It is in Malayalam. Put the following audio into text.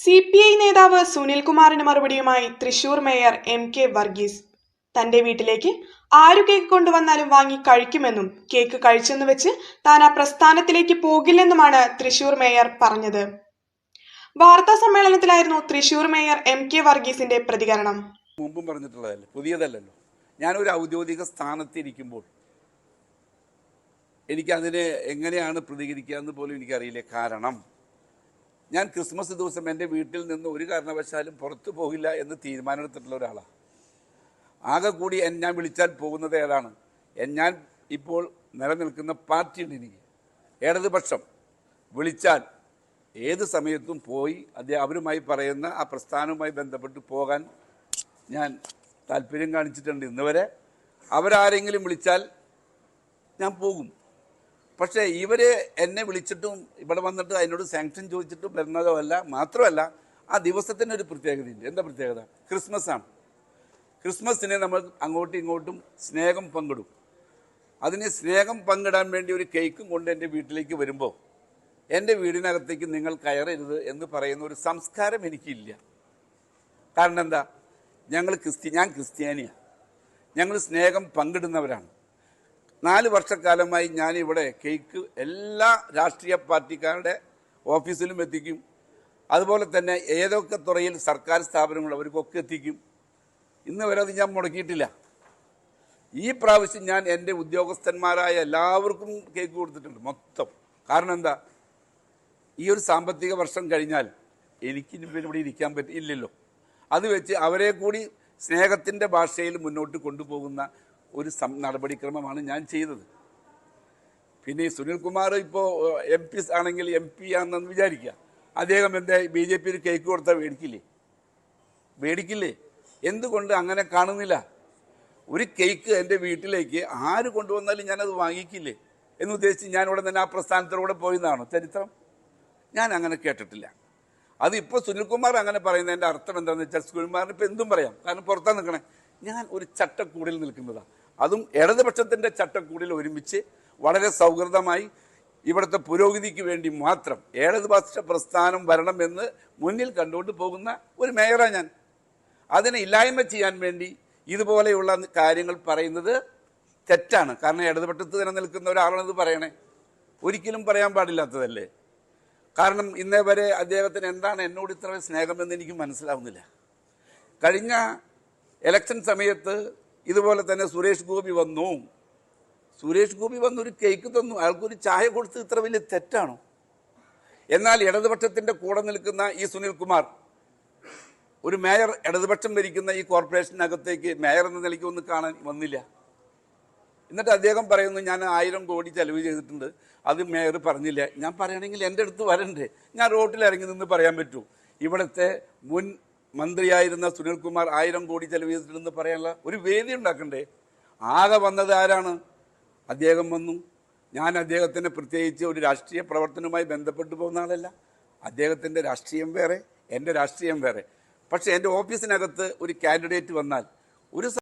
സി പി ഐ നേതാവ് സുനിൽകുമാറിന് മറുപടിയുമായി Thrissur mayor M K Varghese. തന്റെ വീട്ടിലേക്ക് ആരു കേക്ക് കൊണ്ടുവന്നാലും വാങ്ങി കഴിക്കുമെന്നും കേക്ക് കഴിച്ചെന്ന് വെച്ച് താൻ ആ പ്രസ്ഥാനത്തിലേക്ക് പോകില്ലെന്നുമാണ് തൃശൂർ മേയർ പറഞ്ഞത്. വാർത്താ സമ്മേളനത്തിലായിരുന്നു തൃശൂർ മേയർ എം കെ വർഗീസിന്റെ പ്രതികരണം. മുമ്പും പറഞ്ഞിട്ടുള്ളതല്ലേ? പുതിയതല്ലല്ലോ. ഞാൻ ഞാനൊരു ഔദ്യോഗിക സ്ഥാനത്തിരിക്കുമ്പോൾ എനിക്കതിന് എങ്ങനെയാണ് പ്രതികരിക്കുക എന്ന് പോലും എനിക്കറിയില്ല. കാരണം ഞാൻ ക്രിസ്മസ് ദിവസം എന്റെ വീട്ടിൽ നിന്ന് ഒരു കാരണവശാലും പുറത്തു പോകില്ല എന്ന് തീരുമാനമെടുത്തിട്ടുള്ള ഒരാളാണ് ആകെ കൂടി എന്നെ ഞാൻ വിളിച്ചാൽ പോകുന്നത് ഏതാണ്? ഞാൻ ഇപ്പോൾ നിലനിൽക്കുന്ന പാർട്ടിയുണ്ട് എനിക്ക്. ഇടതുപക്ഷം വിളിച്ചാൽ ഏത് സമയത്തും പോയി അദ്ദേഹം അവരുമായി പറയുന്ന ആ പ്രസ്ഥാനവുമായി ബന്ധപ്പെട്ട് പോകാൻ ഞാൻ താല്പര്യം കാണിച്ചിട്ടുണ്ട്. ഇന്നുവരെ അവരാരെങ്കിലും വിളിച്ചാൽ ഞാൻ പോകും. പക്ഷേ ഇവർ എന്നെ വിളിച്ചിട്ടും ഇവിടെ വന്നിട്ട് അതിനോട് സാങ്ഷൻ ചോദിച്ചിട്ടും വരുന്നതോ അല്ല മാത്രമല്ല ആ ദിവസത്തിന് ഒരു പ്രത്യേകതയുണ്ട്. എന്താ പ്രത്യേകത? ക്രിസ്മസ് ആണ്. ക്രിസ്മസിനെ നമ്മൾ അങ്ങോട്ടും ഇങ്ങോട്ടും സ്നേഹം പങ്കിടും. അതിന് സ്നേഹം പങ്കിടാൻ വേണ്ടി ഒരു കേക്കും കൊണ്ട് എന്റെ വീട്ടിലേക്ക് വരുമ്പോൾ എന്റെ വീടിനകത്തേക്ക് നിങ്ങൾ കയറരുത് എന്ന് പറയുന്ന ഒരു സംസ്കാരം എനിക്കില്ല. കാരണം എന്താ? ഞങ്ങൾ ക്രിസ്ത്യ ഞാൻ ക്രിസ്ത്യാനിയാണ് ഞങ്ങൾ സ്നേഹം പങ്കിടുന്നവരാണ്. നാല് വർഷക്കാലമായി ഞാനിവിടെ കേക്ക് എല്ലാ രാഷ്ട്രീയ പാർട്ടിക്കാരുടെ ഓഫീസിലും എത്തിക്കും. അതുപോലെ തന്നെ ഏതൊക്കെ തുറയിൽ സർക്കാർ സ്ഥാപനങ്ങൾ അവർക്കൊക്കെ എത്തിക്കും. ഇന്ന് വരെ അത് ഞാൻ മുടക്കിയിട്ടില്ല. ഈ പ്രാവശ്യം ഞാൻ എന്റെ ഉദ്യോഗസ്ഥന്മാരായ എല്ലാവർക്കും കേക്ക് കൊടുത്തിട്ടുണ്ട് മൊത്തം. കാരണം എന്താ? ഈ ഒരു സാമ്പത്തിക വർഷം കഴിഞ്ഞാൽ എനിക്ക് ഇവിടെ ഇരിക്കാൻ പറ്റില്ലല്ലോ അത് വെച്ച് അവരെ കൂടി സ്നേഹത്തിന്റെ ഭാഷയിൽ മുന്നോട്ട് കൊണ്ടുപോകുന്ന ഒരു നടപടിക്രമമാണ് ഞാൻ ചെയ്തത്. പിന്നെ ഈ സുനിൽകുമാർ ഇപ്പോൾ എം പി ആണെങ്കിൽ എം പി ആണെന്ന് വിചാരിക്കുക. അദ്ദേഹം എന്താ ബി ജെ പി ഒരു കേക്ക് കൊടുത്താൽ മേടിക്കില്ലേ? മേടിക്കില്ലേ? എന്തുകൊണ്ട് അങ്ങനെ കാണുന്നില്ല? ഒരു കേക്ക് എന്റെ വീട്ടിലേക്ക് ആര് കൊണ്ടുവന്നാലും ഞാനത് വാങ്ങിക്കില്ലേ? എന്ന് ഉദ്ദേശിച്ച് ഞാൻ ഇവിടെ തന്നെ ആ പ്രസ്ഥാനത്തിലൂടെ പോയെന്നാണോ ചരിത്രം? ഞാൻ അങ്ങനെ കേട്ടിട്ടില്ല. അതിപ്പോൾ സുനിൽകുമാർ അങ്ങനെ പറയുന്നതിന്റെ അർത്ഥം എന്താണെന്ന് വെച്ചാൽ സുനിൽകുമാറിന് ഇപ്പോൾ എന്തും പറയാം. കാരണം പുറത്താ നിൽക്കണേ. ഞാൻ ഒരു ചട്ടക്കൂടിൽ നിൽക്കുന്നതാണ് അതും ഇടതുപക്ഷത്തിന്റെ ചട്ടക്കൂടിൽ ഒരുമിച്ച് വളരെ സൗഹൃദമായി ഇവിടുത്തെ പുരോഗതിക്ക് വേണ്ടി മാത്രം ഏഴതുപക്ഷ പ്രസ്ഥാനം വരണമെന്ന് മുന്നിൽ കണ്ടുകൊണ്ട് പോകുന്ന ഒരു മേയറാണ് ഞാൻ. അതിനെ ഇല്ലായ്മ ചെയ്യാൻ വേണ്ടി ഇതുപോലെയുള്ള കാര്യങ്ങൾ പറയുന്നത് തെറ്റാണ്. കാരണം ഇടതുപക്ഷത്ത് തന്നെ നിൽക്കുന്ന ഒരാളാണിത് പറയണേ. ഒരിക്കലും പറയാൻ പാടില്ലാത്തതല്ലേ? കാരണം ഇന്നേ വരെ അദ്ദേഹത്തിന് എന്താണ് എന്നോട് ഇത്ര സ്നേഹമെന്ന് എനിക്ക് മനസ്സിലാവുന്നില്ല. കഴിഞ്ഞ ഇലക്ഷൻ സമയത്ത് ഇതുപോലെ തന്നെ സുരേഷ് ഗോപി വന്നു. സുരേഷ് ഗോപി വന്ന് ഒരു കേക്ക് തന്നു. അയാൾക്കൊരു ചായ കൊടുത്ത് ഇത്ര വലിയ തെറ്റാണോ? എന്നാൽ ഇടതുപക്ഷത്തിന്റെ കൂടെ നിൽക്കുന്ന ഈ സുനിൽകുമാർ ഒരു മേയർ ഇടതുപക്ഷം ഭരിക്കുന്ന ഈ കോർപ്പറേഷനകത്തേക്ക് മേയർ എന്ന നിലയ്ക്ക് ഒന്ന് കാണാൻ വന്നില്ല. എന്നിട്ട് അദ്ദേഹം പറയുന്നു ഞാൻ ആയിരം കോടി ചെലവ് ചെയ്തിട്ടുണ്ട്. അത് മേയർ പറഞ്ഞില്ല. ഞാൻ പറയണമെങ്കിൽ എന്റെ അടുത്ത് വരണ്ടേ? ഞാൻ റോട്ടിൽ ഇറങ്ങി നിന്ന് പറയാൻ പറ്റൂ. ഇവിടുത്തെ മുൻ മന്ത്രിയായിരുന്ന സുനിൽകുമാർ ആയിരം കോടി ചെലവ് ചെയ്തിട്ടുണ്ടെന്ന് പറയാനുള്ള ഒരു വേദി ഉണ്ടാക്കണ്ടേ? ആകെ വന്നത് ആരാണ്? അദ്ദേഹം വന്നു. ഞാൻ അദ്ദേഹത്തിന് പ്രത്യേകിച്ച് ഒരു രാഷ്ട്രീയ പ്രവർത്തനവുമായി ബന്ധപ്പെട്ടു പോകുന്ന ആളല്ല. അദ്ദേഹത്തിന്റെ രാഷ്ട്രീയം വേറെ എന്റെ രാഷ്ട്രീയം വേറെ. പക്ഷേ എന്റെ ഓഫീസിനകത്ത് ഒരു കാൻഡിഡേറ്റ് വന്നാൽ ഒരു